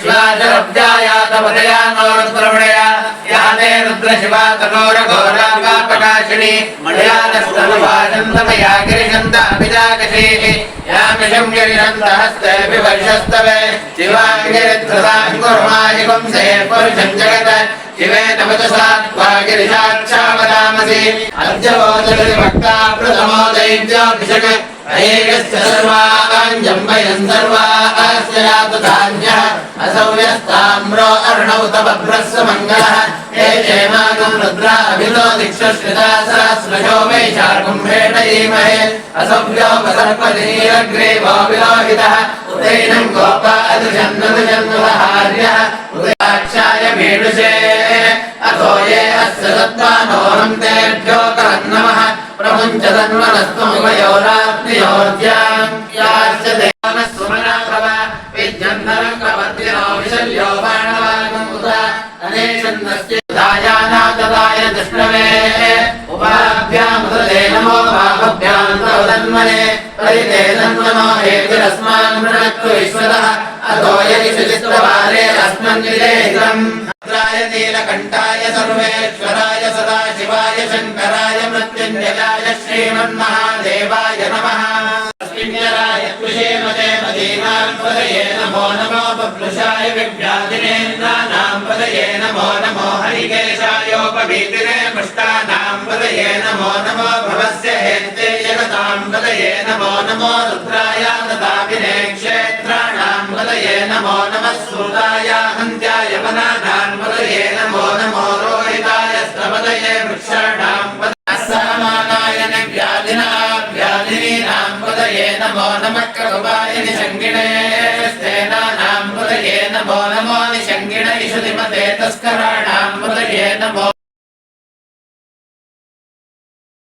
शिवा च रब्जाया तपदया नो रुद्रमणया या ते रुद्रशिवा तनोरघो ధరణి మళయానస్తమయాగిరిషంతాభిజాకషేః యామిషం గిరిషంతహస్తేభి వర్షస్తవే శివాంగిరిత్రదాంగుర్మాయుగం ఏ చేమ अभितो दिक्षश्रिता सहस्रजो मे शार्कुम्भेण धीमहे असभ्योपसर्पदीरग्रे वाविलोहितः। उदैनम् गोपा अदृशन्नदृशन्नुदहार्यः उदाक्षाय मेडुषे अथो ये अस्य दत्त्वानोऽहम् तेभ्यो करम् नमः प्रमुञ्च तन्वनस्त्वमुपयोराप्तियोर्ध्याम् याश्च देवानस्वमना भव विद्यन्धरम् प्रपत्तिनो विशल्यो बाणवागम् उदा अनेशन्नस्य दायानाददाय दृष्णवे उपाभ्यामुदे नमो बाहुभ्यां तवदन्मने परिते तन्मनो हेतिरस्मान् मृणक्तु विश्वतः अतो यदि शुचित्ववारे अस्मन्निलेहितम् भद्राय नीलकण्ठाय सर्वेश्वराय सदाशिवाय शङ्कराय मृत्युञ्जयाय श्रीमन्महादेवाय नमः अस्मिन्यराय कृषेमते मदीनां पदये नमो नमो बभ्रुषाय विव्याधिनेन्द्राणां पदये नमो नमो हरिकेशायोपवीतिने पुष्टानां पदये नमो नमो भवस्य हेत्ते जगतां पदये नमो नमो रुद्राय ददाभिने क्षेत्राणां पदये नमो नमः सूताय हन्त्याय वनानां पदये नमो नमो रोहिताय स्तपदये वृक्षाणां पदये समानाय व्याधिना व्याधिनीनां पदये नमो नमः कृपाय निषङ्गिणे स्तेनानां पदये नमो नमो निषङ्गिण इषुधिमते तस्कराणां पदये नमो